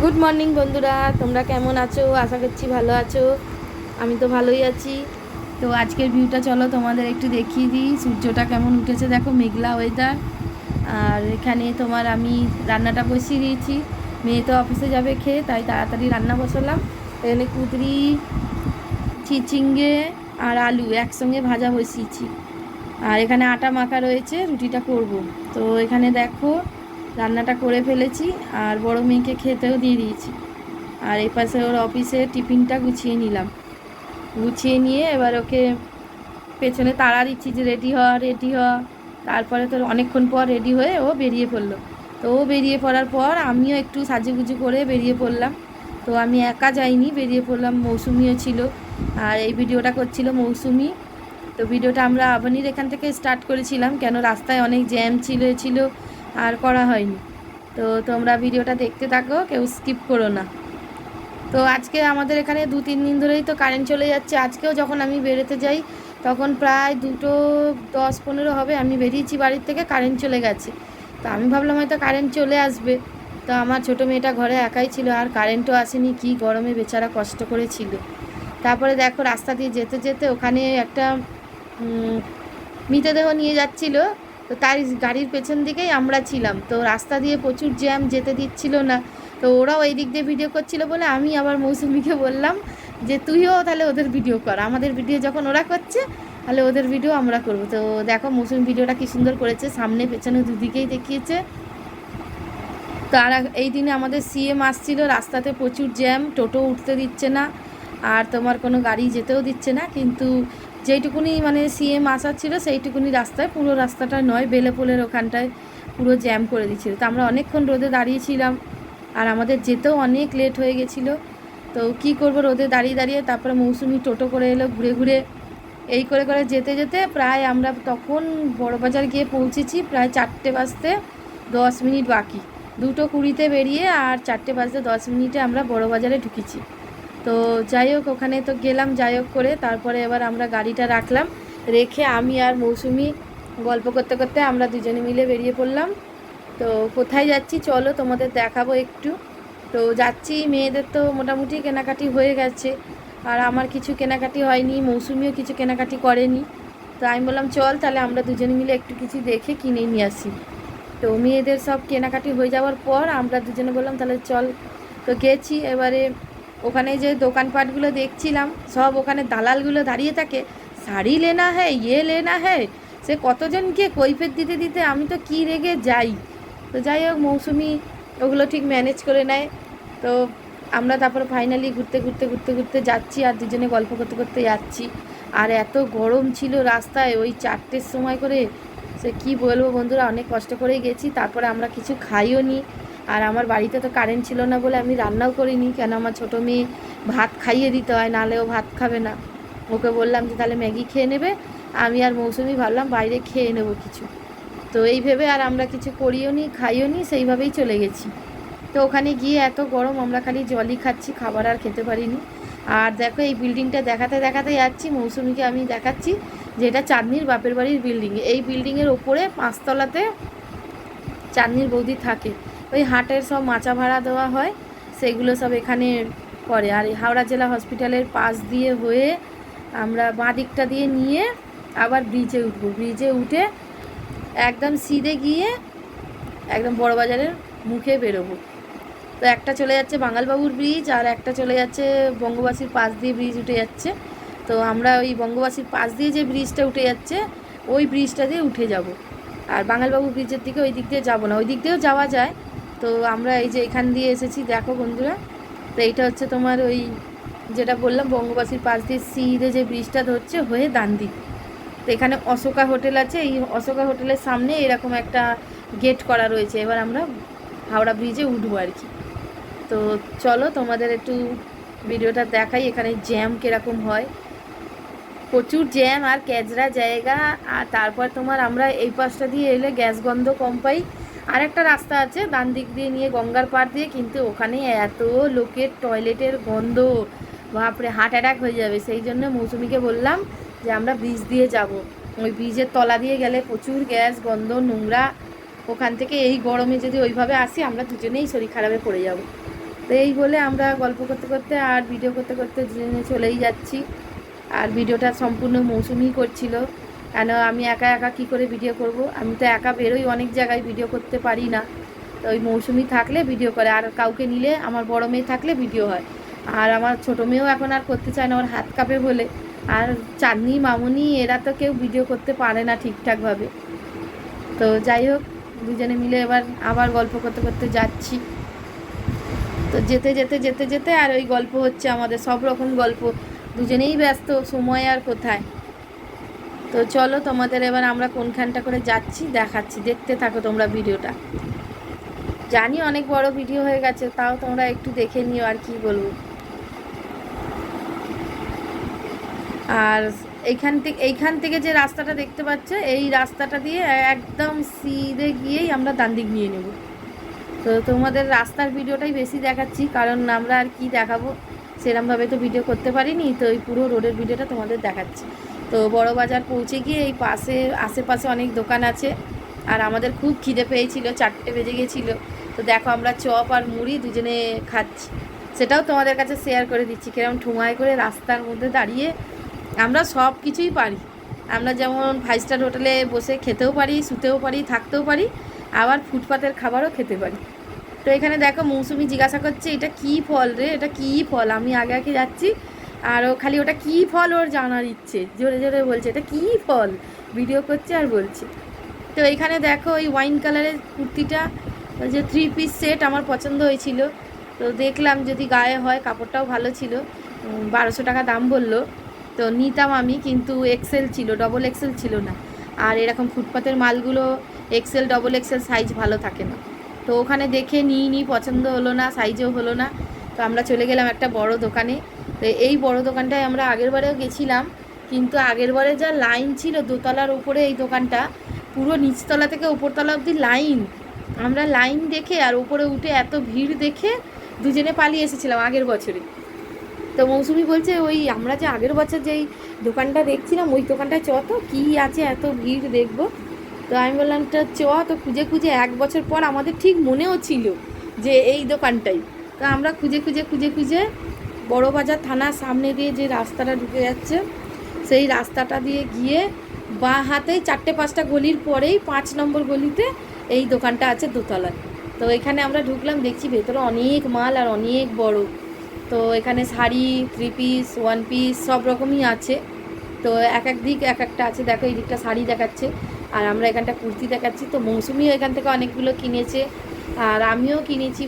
Good morning বন্ধুরা। তোমরা কেমন আছো? আশা করছি ভালো আছো। আমি তো ভালোই আছি। তো আজকের ভিউটা চলো তোমাদের একটু দেখিয়ে দিই। সূর্যটা কেমন উঠেছে দেখো, মেঘলা ওয়েদার আর এখানে তোমার আমি রান্নাটা বসিয়ে দিয়েছি। মেয়ে তো অফিসে যাবে খেয়ে, তাই তাড়াতাড়ি রান্না বসালাম। এখানে কুদরি চিচিঙ্গে আর আলু একসঙ্গে ভাজা বসিয়েছি। আর এখানে আটা মাখা রয়েছে, রুটিটা করব। তো এখানে দেখো রান্নাটা করে ফেলেছি আর বড় মেয়েকে খেতেও দিয়ে দিয়েছি। আর এই পাশে ওর অফিসে টিফিনটা গুছিয়ে নিলাম। গুছিয়ে নিয়ে এবার ওকে পেছনে তাড়া দিচ্ছি যে রেডি হ রেডি হ। তারপরে তো অনেকক্ষণ পর রেডি হয়ে ও বেরিয়ে পড়ল। তো ও বেরিয়ে পড়ার পর আমিও একটু সাজুগুজু করে বেরিয়ে পড়লাম। তো আমি একা যাইনি, বেরিয়ে পড়লাম মৌসুমিও ছিল। আর এই ভিডিওটা করছিল মৌসুমি। তো ভিডিওটা আমরা আবানির এখান থেকে স্টার্ট করেছিলাম, কেন রাস্তায় অনেক জ্যাম ছিল ছিল। আর করা হয়নি। তো তোমরা ভিডিওটা দেখতে থাকো, কেউ স্কিপ করো না। তো আজকে আমাদের এখানে দু তিন দিন ধরেই তো কারেন্ট চলে যাচ্ছে। আজকেও যখন আমি বেরোতে যাই, তখন প্রায় দুটো দশ পনেরো হবে, আমি বেরিয়েছি বাড়ির থেকে কারেন্ট চলে গেছে। তো আমি ভাবলাম হয়তো কারেন্ট চলে আসবে। তো আমার ছোটো মেয়েটা ঘরে একাই ছিল, আর কারেন্টও আসেনি, কি গরমে বেচারা কষ্ট করে ছিল। তারপরে দেখো রাস্তা দিয়ে যেতে যেতে ওখানে একটা মৃতদেহ নিয়ে যাচ্ছিল। তো তার গাড়ির পেছন দিকেই আমরা ছিলাম। তো রাস্তা দিয়ে প্রচুর জ্যাম যেতে দিচ্ছিল না। তো ওরাও এই দিক দিয়ে ভিডিও করছিল বলে আমি আবার মৌসুমিকে বললাম যে, তুইও তাহলে ওদের ভিডিও কর। আমাদের ভিডিও যখন ওরা করছে, তাহলে ওদের ভিডিও আমরা করব। তো দেখো মৌসুমি ভিডিওটা কি সুন্দর করেছে। সামনে, পেছনে দুদিকেই দেখিয়েছে। তার এই দিনে আমাদের সিএম আসছিল। রাস্তাতে প্রচুর জ্যাম। টোটো উঠতে দিচ্ছে না। আর তোমার কোনো গাড়ি যেতেও দিচ্ছে না। কিন্তু যেইটুকুনি মানে সিএম আসার ছিল সেইটুকুনি রাস্তায়, পুরো রাস্তাটা নয়, বেলেপোলের ওখানটায় পুরো জ্যাম করে দিচ্ছিল। তো আমরা অনেকক্ষণ রোদে দাঁড়িয়েছিলাম, আর আমাদের যেতেও অনেক লেট হয়ে গেছিল। তো কি করব রোদে দাঁড়িয়ে দাঁড়িয়ে, তারপরে মৌসুমি টোটো করে এলো ঘুরে ঘুরে। এই করে করে যেতে যেতে প্রায় আমরা তখন বড়বাজার গিয়ে পৌঁছেছি, প্রায় চারটে বাজতে দশ মিনিট বাকি। দুটো কুড়িতে বেরিয়ে আর চারটে বাজতে দশ মিনিটে আমরা বড়বাজারে ঢুকেছি। তো যাই হোক, ওখানে তো গেলাম, যাই হোক করে তারপরে এবার আমরা গাড়িটা রাখলাম। রেখে আমি আর মৌসুমি গল্প করতে করতে আমরা দুজনে মিলে বেরিয়ে পড়লাম। তো কোথায় যাচ্ছি চলো, তোমাদের দেখাবো একটু। তো যাচ্ছি, মেয়েদের তো মোটামুটি কেনাকাটি হয়ে গেছে। আর আমার কিছু কেনাকাটি হয়নি, মৌসুমিও কিছু কেনাকাটি করেনি। তো আমি বললাম, চল তাহলে আমরা দুজনে মিলে একটু কিছু দেখে কিনে নিয়ে আসি। তো মেয়েদের সব কেনাকাটি হয়ে যাওয়ার পর আমরা দুজনে বললাম, তাহলে চল। তো গেছি, এবারে ওখানে যে দোকানপাটগুলো দেখছিলাম, সব ওখানে দালালগুলো দাঁড়িয়ে থাকে। শাড়ি লেনা হ্যাঁ ইয়ে লেনা হ্যাঁ সে কতজনকে কৈফের দিতে দিতে আমি তো কী রেগে যাই। তো যাই হোক, মৌসুমি ওগুলো ঠিক ম্যানেজ করে নেয়। তো আমরা তারপর ফাইনালি ঘুরতে ঘুরতে ঘুরতে ঘুরতে যাচ্ছি আর দুজনে গল্প করতে করতে যাচ্ছি। আর এত গরম ছিল রাস্তায়, ওই চারটের সময় করে, সে কি বলব বন্ধুরা, অনেক কষ্ট করেই গেছি। তারপরে আমরা কিছু খাইও নি আর আমার বাড়িতে তো কারেন্ট ছিল না বলে আমি রান্নাও করিনি, কেন আমার ছোটো মেয়ে ভাত খাইয়ে দিতে হয় নাহলে ও ভাত খাবে না। ওকে বললাম যে, তাহলে ম্যাগি খেয়ে নেবে, আমি আর মৌসুমি ভাবলাম বাইরে খেয়ে নেব কিছু। তো এই ভেবে আর আমরা কিছু করিও নি, খাইও নি, সেইভাবেই চলে গেছি। তো ওখানে গিয়ে এত গরম, আমরা খালি জলই খাচ্ছি, খাবার আর খেতে পারিনি। আর দেখো এই বিল্ডিংটা দেখাতে দেখাতে যাচ্ছি, মৌসুমিকে আমি দেখাচ্ছি যে এটা চাঁদনির বাপের বাড়ির বিল্ডিং এই বিল্ডিংয়ের ওপরে পাঁচতলাতে চাঁদনির বৌদি থাকে। ওই হাটের সব মাচা ভাড়া দেওয়া হয়, সেগুলো সব এখানে করে আর হাওড়া জেলা হসপিটালের পাশ দিয়ে হয়ে আমরা বাঁ দিকটা দিয়ে নিয়ে আবার ব্রিজে উঠবো। ব্রিজে উঠে একদম সিধে গিয়ে একদম বড় বাজারের মুখে বেরোবো। তো একটা চলে যাচ্ছে বাঙালবাবুর ব্রিজ আর একটা চলে যাচ্ছে বঙ্গবাসীর পাশ দিয়ে ব্রিজ উঠে যাচ্ছে। তো আমরা ওই বঙ্গবাসীর পাশ দিয়ে যে ব্রিজটা উঠে যাচ্ছে, ওই ব্রিজটা দিয়ে উঠে যাব। আর বাঙালবাবু ব্রিজের দিকে ওই দিক দিয়ে যাব না। ওই দিক দিয়েও যাওয়া যায় তো আমরা এই যে এখান দিয়ে এসেছি, দেখো বন্ধুরা। তো এইটা হচ্ছে তোমার ওই যেটা বললাম, বঙ্গবাসীর পাশ দিয়ে সিধে যে ব্রিজটা ধরছে, হয়ে ডান দিক তো এখানে অশোকা হোটেল আছে, এই অশোকা হোটেলের সামনে এরকম একটা গেট করা রয়েছে। এবার আমরা হাওড়া ব্রিজে উঠবো আর কি। তো চলো তোমাদের একটু ভিডিওটা দেখাই, এখানে জ্যাম কীরকম হয়। প্রচুর জ্যাম আর ক্যাজরা জায়গা, আর তারপর তোমার আমরা এই পাশটা দিয়ে এলে গ্যাস গন্ধ কম পাই। আর একটা রাস্তা আছে ডান দিক দিয়ে নিয়ে গঙ্গার পাড় দিয়ে, কিন্তু ওখানে এত লোকের টয়লেটের গন্ধ, বাপরে হার্ট অ্যাটাক হয়ে যাবে। সেই জন্য মৌসুমিকে বললাম যে আমরা ব্রিজ দিয়ে যাব। ওই ব্রিজের তলা দিয়ে গেলে প্রচুর গ্যাস গন্ধ, নোংরা। ওখান থেকে এই গরমে যদি ওইভাবে আসি, আমরা দুজনেই শরীর খারাপে পড়ে যাব। তো এই বলে আমরা গল্প করতে করতে আর ভিডিও করতে করতে চলেই যাচ্ছি। আর ভিডিওটা সম্পূর্ণ মৌসুমি করছিল। কেন আমি একা একা কি করে ভিডিও করব? আমি তো একা বেরোই, অনেক জায়গায় ভিডিও করতে পারি না। তো ওই মৌসুমি থাকলে ভিডিও করে, আর কাউকে নিলে আমার বড় মেয়ে থাকলে ভিডিও হয়। আর আমার ছোটো মেয়েও এখন আর করতে চায় না, ওর হাত কাঁপে বলে। আর চাঁদনি, মামুনি, এরা তো কেউ ভিডিও করতে পারে না ঠিকঠাকভাবে তো যাই হোক, দুজনে মিলে এবার আবার গল্প করতে করতে যাচ্ছি। তো যেতে যেতে যেতে যেতে আর ওই গল্প হচ্ছে আমাদের সব রকম গল্প। দুজনেই ব্যস্ত, সময় আর কোথায়? তো চলো তোমাদের এবার আমরা কোনখানটা করে যাচ্ছি, দেখাচ্ছি। দেখতে থাকো তোমরা ভিডিওটা। জানি অনেক বড় ভিডিও হয়ে গেছে, তাও তোমরা একটু দেখে নিও আর কি বলব। আর এইখান থেকে এইখান থেকে যে রাস্তাটা দেখতে পাচ্ছ, এই রাস্তাটা দিয়ে একদম সিধে গিয়েই আমরা ডান দিক নিয়ে নেব। তো তোমাদের রাস্তার ভিডিওটাই বেশি দেখাচ্ছি, কারণ আমরা আর কি দেখাবো, সেরমভাবে তো ভিডিও করতে পারিনি, তো এই পুরো রোডের ভিডিওটা তোমাদের দেখাচ্ছি। তো বড় বাজার পৌঁছে গিয়ে এই পাশে, আশেপাশে অনেক দোকান আছে। আর আমাদের খুব খিদে পেয়েছিল, চারটে বেজে গেছিল তো দেখো আমরা চপ আর মুড়ি দুজনে খাচ্ছি। সেটাও তোমাদের কাছে শেয়ার করে দিচ্ছি। কিরম ঠুঙায় করে রাস্তার মধ্যে দাঁড়িয়ে আমরা সব কিছুই পারি। আমরা যেমন ফাইভ স্টার হোটেলে বসে খেতেও পারি, শুতেও পারি, থাকতেও পারি, আবার ফুটপাতের খাবারও খেতে পারি। তো এখানে দেখো মৌসুমি জিজ্ঞাসা করছে, এটা কি ফল রে? এটা কি ফল? আমি আগে আগে যাচ্ছি আর ও খালি ওটা কি ফল ওর জানার ইচ্ছে? জোরে জোরে বলছে, এটা কি ফল? ভিডিও করছে আর বলছে। তো এখানে দেখো ওই ওয়াইন কালারের কুর্তিটা যে থ্রি পিস সেট আমার পছন্দ হয়েছিল। তো দেখলাম যদি গায়ে হয়, কাপড়টাও ভালো ছিল। বারোশো টাকা দাম বলল। তো নিতাম আমি, কিন্তু এক্সেল ছিল ডবল এক্সেল ছিল না। আর এরকম ফুটপাতের মালগুলো এক্সেল ডবল এক্সেল সাইজ ভালো থাকে না। তো ওখানে দেখে নিই নি পছন্দ হলো না সাইজও হলো না। তো আমরা চলে গেলাম একটা বড় দোকানে। তো এই বড় দোকানটায় আমরা আগের বারেও গেছিলাম, কিন্তু আগের বারে যা লাইন ছিল দোতলার উপরে এই দোকানটা, পুরো নিচতলা থেকে উপরতলা অবধি লাইন। আমরা লাইন দেখে আর উপরে উঠে এত ভিড় দেখে দুজনে পালিয়ে এসেছিলাম আগের বছরে। তো মৌসুমি বলছে, ওই আমরা যে আগের বছর যেই দোকানটা দেখছিলাম, ওই দোকানটায় চ তো, কী আছে এত ভিড় দেখব? তো আমি বললাম, তো চ তো, খুঁজে খুঁজে এক বছর পর আমাদের ঠিক মনেও ছিল যে এই দোকানটাই। তো আমরা খুঁজে খুঁজে খুঁজে খুঁজে বড় বাজার থানার সামনে দিয়ে যে রাস্তাটা ঢুকে যাচ্ছে, সেই রাস্তাটা দিয়ে গিয়ে বাঁ হাতে চারটে পাঁচটা গলির পরেই পাঁচ নম্বর গলিতে এই দোকানটা আছে দোতলায়। তো এখানে আমরা ঢুকলাম, দেখছি ভেতরে অনেক মাল আর অনেক বড়। তো এখানে sari three piece one piece সব রকমই আছে। তো এক এক দিক এক একটা আছে। দেখো, এই দিকটা শাড়ি দেখাচ্ছে। আর আমরা এখানটা কুর্তি দেখাচ্ছি। তো মৌসুমিও এখান থেকে অনেকগুলো কিনেছে। আর আমিও কিনেছি।